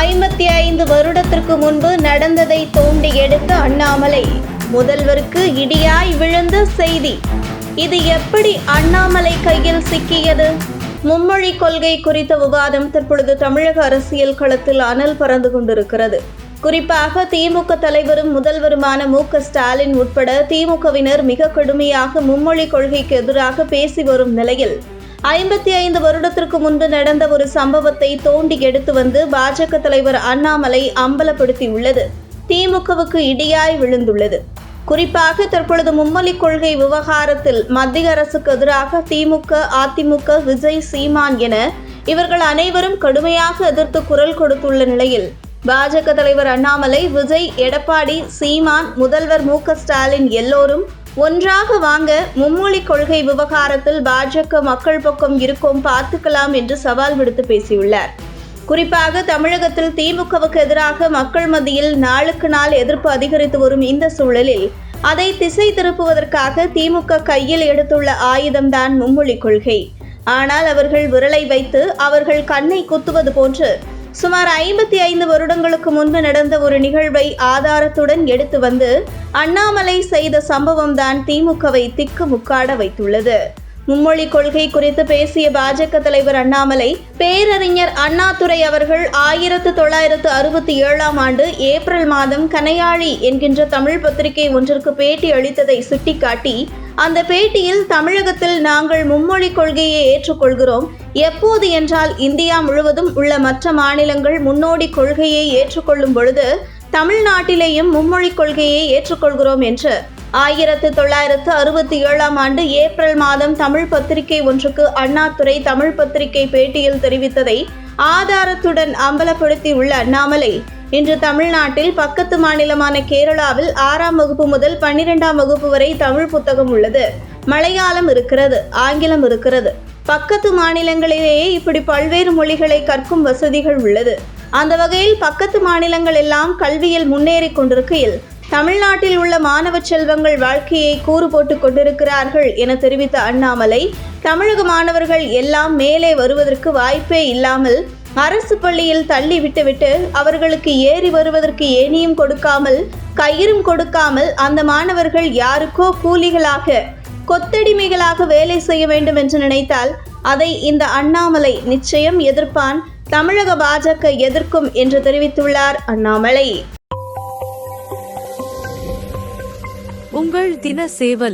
ஐம்பத்தி ஐந்து வருடத்திற்கு முன்பு நடந்ததை தோண்டி எடுத்த அண்ணாமலை முதல்வருக்கு இடியாய் விழுந்த செய்தி. இது எப்படி அண்ணாமலை கையில் சிக்கியது? மும்மொழி கொள்கை குறித்த விவாதம் தற்பொழுது தமிழக அரசியல் களத்தில் அனல் பறந்து கொண்டிருக்கிறது. குறிப்பாக திமுக தலைவரும் முதல்வருமான மு. க. ஸ்டாலின் உட்பட திமுகவினர் மிக கடுமையாக மும்மொழி கொள்கைக்கு எதிராக பேசி வரும் நிலையில் ஐம்பத்தி ஐந்து வருடத்திற்கு முன்பு நடந்த ஒரு சம்பவத்தை தோண்டி எடுத்து வந்து பாஜக தலைவர் அண்ணாமலை அம்பலப்படுத்தியுள்ளது. திமுகவுக்கு இடியாய் விழுந்துள்ளது. குறிப்பாக தற்பொழுது மும்மொழி கொள்கை விவகாரத்தில் மத்திய அரசுக்கு எதிராக திமுக அதிமுக விஜய் சீமான் என இவர்கள் அனைவரும் கடுமையாக எதிர்த்து குரல் கொடுத்துள்ள நிலையில் பாஜக தலைவர் அண்ணாமலை விஜய் எடப்பாடி சீமான் முதல்வர் மு ஸ்டாலின் எல்லோரும் ஒன்றாக வாங்க மும்மொழி கொள்கை விவகாரத்தில் பாஜக மக்கள் பக்கம் இருக்கும் பார்த்துக்கலாம் என்று சவால் விடுத்து பேசியுள்ளார். குறிப்பாக தமிழகத்தில் திமுகவுக்கு எதிராக மக்கள் மத்தியில் நாளுக்கு நாள் எதிர்ப்பு அதிகரித்து வரும் இந்த சூழலில் அதை திசை திருப்புவதற்காக திமுக கையில் எடுத்துள்ள ஆயுதம்தான் மும்மொழி கொள்கை. ஆனால் அவர்கள் விரலை வைத்து அவர்கள் கண்ணை குத்துவது போன்று சுமார் ஐம்பத்தி ஐந்து வருடங்களுக்கு முன்பு நடந்த ஒரு நிகழ்வை ஆதாரத்துடன் எடுத்து வந்து அண்ணாமலை செய்த சம்பவம்தான் திமுகவை திக்கு முக்காட வைத்துள்ளது. மும்மொழி கொள்கை குறித்து பேசிய பாஜக தலைவர் அண்ணாமலை பேரறிஞர் அண்ணாதுரை அவர்கள் ஆயிரத்து தொள்ளாயிரத்து அறுபத்தி ஏழாம் ஆண்டு ஏப்ரல் மாதம் கனையாழி என்கின்ற தமிழ் பத்திரிகை ஒன்றிற்கு பேட்டி அளித்ததை சுட்டிக்காட்டி அந்த பேட்டியில் தமிழகத்தில் நாங்கள் மும்மொழி கொள்கையை ஏற்றுக்கொள்கிறோம் எப்போது என்றால் இந்தியா முழுவதும் உள்ள மற்ற மாநிலங்கள் முன்னோடி கொள்கையை ஏற்றுக்கொள்ளும் பொழுது தமிழ்நாட்டிலேயும் மும்மொழி கொள்கையை ஏற்றுக்கொள்கிறோம் என்று ஆயிரத்து தொள்ளாயிரத்து அறுபத்தி ஏழாம் ஆண்டு ஏப்ரல் மாதம் தமிழ் பத்திரிகை ஒன்றுக்கு அண்ணாதுரை தமிழ் பத்திரிகை பேட்டியில் தெரிவித்ததை ஆதாரத்துடன் அம்பலப்படுத்தி உள்ள அண்ணாமலை இன்று தமிழ்நாட்டில் பக்கத்து மாநிலமான கேரளாவில் ஆறாம் வகுப்பு முதல் பன்னிரெண்டாம் வகுப்பு வரை தமிழ் புத்தகம் உள்ளது. மலையாளம் இருக்கிறது ஆங்கிலம் இருக்கிறது. பக்கத்து மாநிலங்களிலேயே இப்படி பல்வேறு மொழிகளை கற்கும் வசதிகள் உள்ளது. அந்த வகையில் பக்கத்து மாநிலங்கள் எல்லாம் கல்வியில் முன்னேறி கொண்டிருக்கையில் தமிழ்நாட்டில் உள்ள மாணவ செல்வங்கள் வாழ்க்கையை கூறு போட்டுக் கொண்டிருக்கிறார்கள் என தெரிவித்த அண்ணாமலை தமிழக மாணவர்கள் எல்லாம் மேலே வருவதற்கு வாய்ப்பே இல்லாமல் அரசு பள்ளியில் தள்ளி விட்டுவிட்டு அவர்களுக்கு ஏறி வருவதற்கு ஏனியும் கொடுக்காமல் கயிறும் கொடுக்காமல் அந்த மாணவர்கள் யாருக்கோ கூலிகளாக கொத்தடிமைகளாக வேலை செய்ய வேண்டும் என்று நினைத்தால் அதை இந்த அண்ணாமலை நிச்சயம் எதிர்ப்பான். தமிழக பாஜக எதிர்க்கும் என்று தெரிவித்துள்ளார் அண்ணாமலை. உங்கள் தின சேவல்